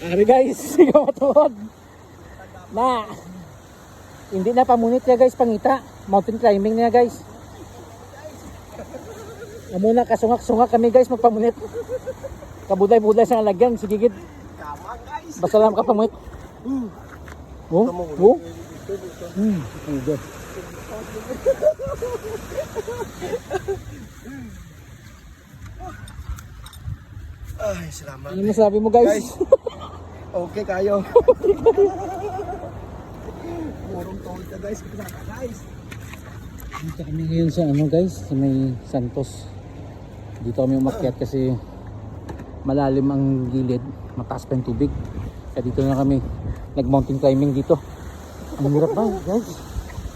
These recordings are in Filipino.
Ari guys, sigaw matuod. Na. Hindi na pamunit niya guys, pangita. Mountain climbing guys. Na muna kasungak-sungak kami guys magpamunit. Kabuday-buday sa alagyan, sige gid. Basta lang ka pamunit. Oh, oh. Hmm, okay. Ay, salamat. Ano masabi mo guys? Guys. Okay kayo. Purong tawid ka guys. Kasama guys. Dito kami ngayon sa ano guys, sa may Santos. Dito kami umakyat kasi malalim ang gilid, mataas pa yung tubig. Kaya dito na kami nag mountain climbing dito. Ang hirap ba guys?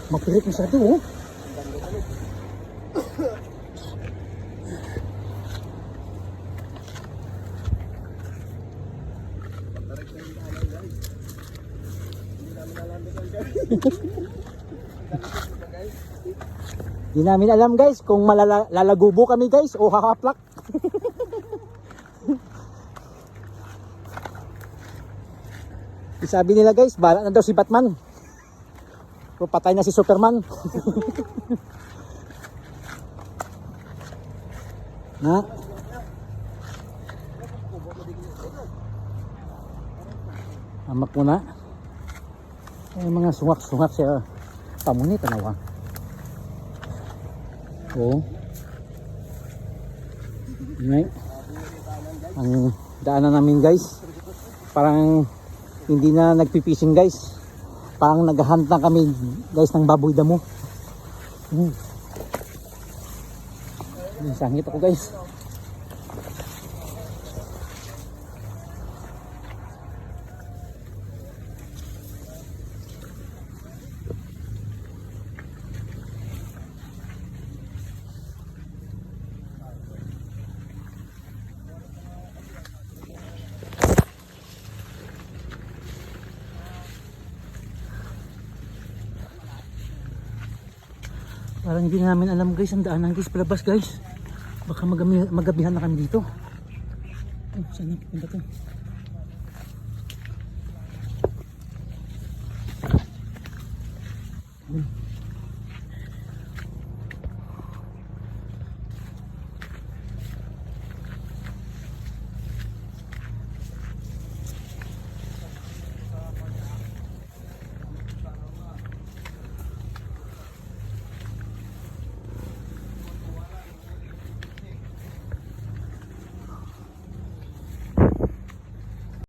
Mapirit masyado oh. Di namin alam guys kung malalagubo kami guys o hakaplak. Sabi nila guys, bala na daw si Batman. O patay na si Superman. na? Amak mo na. Ay, mga sungak-sungak siya. Pamunit, ano ba? Oo. Right. Ang daanan namin guys. Parang hindi na nagpipising guys. Parang naghahunt na kami guys ng baboy damo. Hmm. Ang Sangit ako guys. Parang hindi namin alam guys ang daanan guys palabas guys. Baka magami, magabihan na kami dito. Oh, saan na pupunta to?